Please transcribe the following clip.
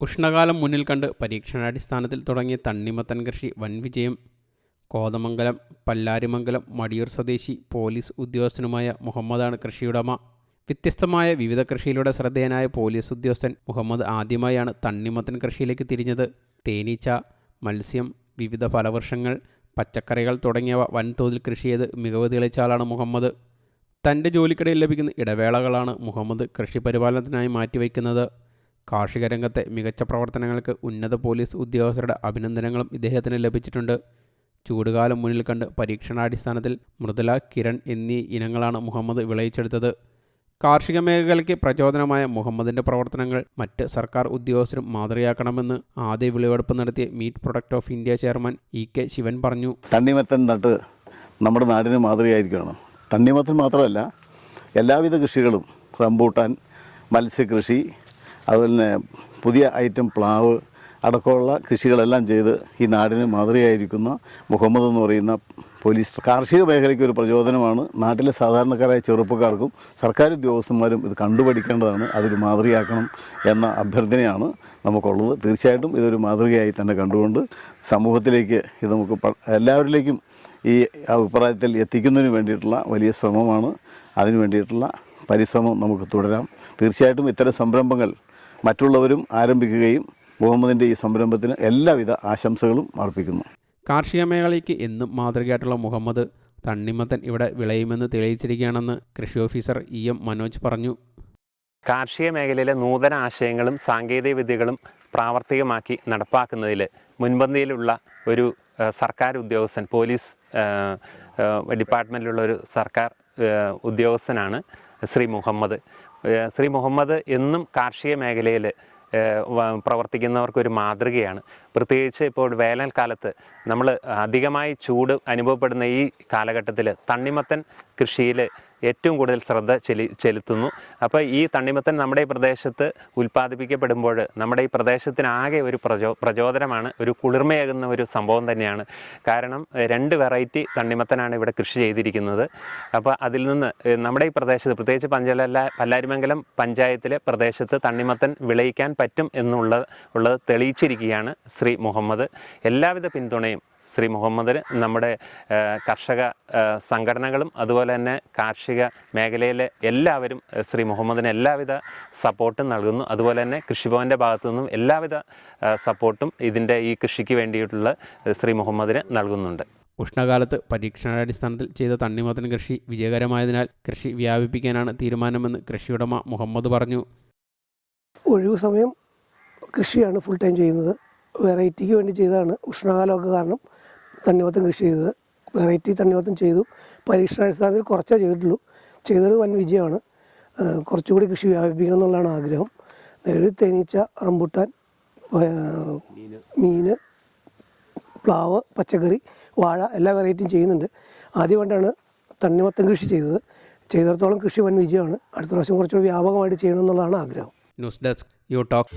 ഉഷ്ണകാലം മുന്നിൽ കണ്ട് പരീക്ഷണാടിസ്ഥാനത്തിൽ തുടങ്ങിയ തണ്ണിമത്തൻ കൃഷി വൻ വിജയം. കോതമംഗലം പല്ലാരിമംഗലം മടിയൂർ സ്വദേശി പോലീസ് ഉദ്യോഗസ്ഥനുമായ മുഹമ്മദാണ് കൃഷിയുടമ വ്യത്യസ്തമായ വിവിധ കൃഷിയിലൂടെ ശ്രദ്ധേയനായ പോലീസ് ഉദ്യോഗസ്ഥൻ മുഹമ്മദ് ആദ്യമായാണ് തണ്ണിമത്തൻ കൃഷിയിലേക്ക് തിരിഞ്ഞത്. തേനീച്ച മത്സ്യം വിവിധ ഫലവൃക്ഷങ്ങൾ പച്ചക്കറികൾ തുടങ്ങിയവ വൻതോതിൽ കൃഷി ചെയ്ത് മികവ് തെളിയിച്ച ആളാണ് മുഹമ്മദ്. തന്റെ ജോലിക്കിടയിൽ ലഭിക്കുന്ന ഇടവേളകളാണ് മുഹമ്മദ് കൃഷി പരിപാലനത്തിനായി മാറ്റിവെക്കുന്നത്. കാർഷിക രംഗത്തെ മികച്ച പ്രവർത്തനങ്ങൾക്ക് ഉന്നത പോലീസ് ഉദ്യോഗസ്ഥരുടെ അഭിനന്ദനങ്ങളും ഇദ്ദേഹത്തിന് ലഭിച്ചിട്ടുണ്ട്. ചൂടുകാലം മുന്നിൽ കണ്ട് പരീക്ഷണാടിസ്ഥാനത്തിൽ മൃദുല കിരൺ എന്നീ ഇനങ്ങളാണ് മുഹമ്മദ് വിളയിച്ചെടുത്തത്. കാർഷിക മേഖലയ്ക്ക് പ്രചോദനമായ മുഹമ്മദിന്റെ പ്രവർത്തനങ്ങൾ മറ്റ് സർക്കാർ ഉദ്യോഗസ്ഥരും മാതൃകയാക്കണമെന്ന് ആദ്യ വിളവെടുപ്പ് നടത്തിയ meat product of India chairman E K Sivan പറഞ്ഞു. തണ്ണിമത്തൻ നട്ട് നമ്മുടെ നാടിന് മാതൃകയായിരിക്കുകയാണ്. തണ്ണിമത്തൻ മാത്രമല്ല എല്ലാവിധ കൃഷികളും റംബൂട്ടാൻ മത്സ്യകൃഷി അതുപോലെ തന്നെ പുതിയ ഐറ്റം പ്ലാവ് അടക്കമുള്ള കൃഷികളെല്ലാം ചെയ്ത് ഈ നാടിന് മാതൃകയായിരിക്കുന്ന മുഹമ്മദ് എന്ന് പറയുന്ന പോലീസ് കാർഷിക മേഖലയ്ക്ക് ഒരു പ്രചോദനമാണ്. നാട്ടിലെ സാധാരണക്കാരായ ചെറുപ്പക്കാർക്കും സർക്കാർ ഉദ്യോഗസ്ഥന്മാരും ഇത് കണ്ടുപഠിക്കേണ്ടതാണ്. അതൊരു മാതൃകയാക്കണം എന്ന അഭ്യർത്ഥനയാണ് നമുക്കുള്ളത്. തീർച്ചയായിട്ടും ഇതൊരു മാതൃകയായി തന്നെ കണ്ടുകൊണ്ട് സമൂഹത്തിലേക്ക് ഇത് നമുക്ക് എല്ലാവരിലേക്കും ഈ അഭിപ്രായത്തിൽ എത്തിക്കുന്നതിന് വേണ്ടിയിട്ടുള്ള വലിയ ശ്രമമാണ്. അതിനു വേണ്ടിയിട്ടുള്ള പരിശ്രമം നമുക്ക് തുടരാം. തീർച്ചയായിട്ടും ഇത്തരം സംരംഭങ്ങൾ മറ്റുള്ളവരും ആരംഭിക്കുകയും മുഹമ്മദിന്റെ ഈ സംരംഭത്തിന് എല്ലാവിധ ആശംസകളും അർപ്പിക്കുന്നു. കാർഷിക മേഖലയ്ക്ക് എന്നും മാതൃകയായിട്ടുള്ള മുഹമ്മദ് തണ്ണിമത്തൻ ഇവിടെ വിളയുമെന്ന് തെളിയിച്ചിരിക്കുകയാണെന്ന് കൃഷി ഓഫീസർ ഇ എം മനോജ് പറഞ്ഞു. കാർഷിക മേഖലയിലെ നൂതന ആശയങ്ങളും സാങ്കേതിക വിദ്യകളും പ്രാവർത്തികമാക്കി നടപ്പാക്കുന്നതിൽ മുൻപന്തിയിലുള്ള ഒരു സർക്കാർ ഉദ്യോഗസ്ഥൻ പോലീസ് ഡിപ്പാർട്ട്മെന്റിലുള്ള ഒരു സർക്കാർ ഉദ്യോഗസ്ഥനാണ് ശ്രീ മുഹമ്മദ്. ശ്രീ മുഹമ്മദ് എന്നും കാർഷിക മേഖലയിൽ പ്രവർത്തിക്കുന്നവർക്കൊരു മാതൃകയാണ്. പ്രത്യേകിച്ച് ഇപ്പോൾ വേനൽക്കാലത്ത് നമ്മൾ അധികമായി ചൂട് അനുഭവപ്പെടുന്ന ഈ കാലഘട്ടത്തിൽ തണ്ണിമത്തൻ കൃഷിയിൽ ഏറ്റവും കൂടുതൽ ശ്രദ്ധ ചെലി ചെലുത്തുന്നു. അപ്പോൾ ഈ തണ്ണിമത്തൻ നമ്മുടെ ഈ പ്രദേശത്ത് ഉൽപ്പാദിപ്പിക്കപ്പെടുമ്പോൾ നമ്മുടെ ഈ പ്രദേശത്തിനാകെ ഒരു പ്രചോ പ്രചോദനമാണ് ഒരു കുളിർമയേകുന്ന ഒരു സംഭവം തന്നെയാണ്. കാരണം രണ്ട് വെറൈറ്റി തണ്ണിമത്തനാണ് ഇവിടെ കൃഷി ചെയ്തിരിക്കുന്നത്. അപ്പോൾ അതിൽ നിന്ന് നമ്മുടെ ഈ പ്രദേശത്ത് പ്രത്യേകിച്ച് പഞ്ചലല്ല പല്ലാരിമംഗലം പഞ്ചായത്തിലെ പ്രദേശത്ത് തണ്ണിമത്തൻ വിളയിക്കാൻ പറ്റും എന്നുള്ള ഉള്ളത് തെളിയിച്ചിരിക്കുകയാണ് ശ്രീ മുഹമ്മദ്. എല്ലാവിധ പിന്തുണയും ശ്രീ മുഹമ്മദിന് നമ്മുടെ കർഷക സംഘടനകളും അതുപോലെ തന്നെ കാർഷിക മേഖലയിലെ എല്ലാവരും ശ്രീ മുഹമ്മദിന് എല്ലാവിധ സപ്പോർട്ടും നൽകുന്നു. അതുപോലെ തന്നെ കൃഷിഭവന്റെ ഭാഗത്തു നിന്നും എല്ലാവിധ സപ്പോർട്ടും ഇതിന്റെ ഈ കൃഷിക്ക് വേണ്ടിയിട്ടുള്ള ശ്രീ മുഹമ്മദിന് നൽകുന്നുണ്ട്. ഉഷ്ണകാലത്ത് പരീക്ഷണാടിസ്ഥാനത്തിൽ ചെയ്ത തണ്ണിമത്തൻ കൃഷി വിജയകരമായതിനാൽ കൃഷി വ്യാപിപ്പിക്കാനാണ് തീരുമാനമെന്ന് കൃഷിയുടമ മുഹമ്മദ് പറഞ്ഞു. ഒഴിവ് സമയം കൃഷിയാണ് ഫുൾ ടൈം ചെയ്യുന്നത്. വെറൈറ്റിക്ക് വേണ്ടി ചെയ്തതാണ്. ഉഷ്ണകാലമൊക്കെ കാരണം തണ്ണിമത്തം കൃഷി ചെയ്തത്. വെറൈറ്റി തണ്ണിമത്തം ചെയ്തു. പരീക്ഷണാടിസ്ഥാനത്തിൽ കുറച്ചേ ചെയ്തിട്ടുള്ളൂ. ചെയ്തത് വൻ വിജയമാണ്. കുറച്ചുകൂടി കൃഷി വ്യാപിപ്പിക്കണം എന്നുള്ളതാണ് ആഗ്രഹം. നിലവിൽ തേനീച്ച റംബുട്ടാൻ മീൻ പ്ലാവ് പച്ചക്കറി വാഴ എല്ലാ വെറൈറ്റിയും ചെയ്യുന്നുണ്ട്. ആദ്യമായിട്ടാണ് തണ്ണിമത്തം കൃഷി ചെയ്തത്. ചെയ്തിടത്തോളം കൃഷി വൻ വിജയമാണ്. അടുത്ത പ്രാവശ്യം കുറച്ചുകൂടി വ്യാപകമായിട്ട് ചെയ്യണം എന്നുള്ളതാണ് ആഗ്രഹം. News desk you talk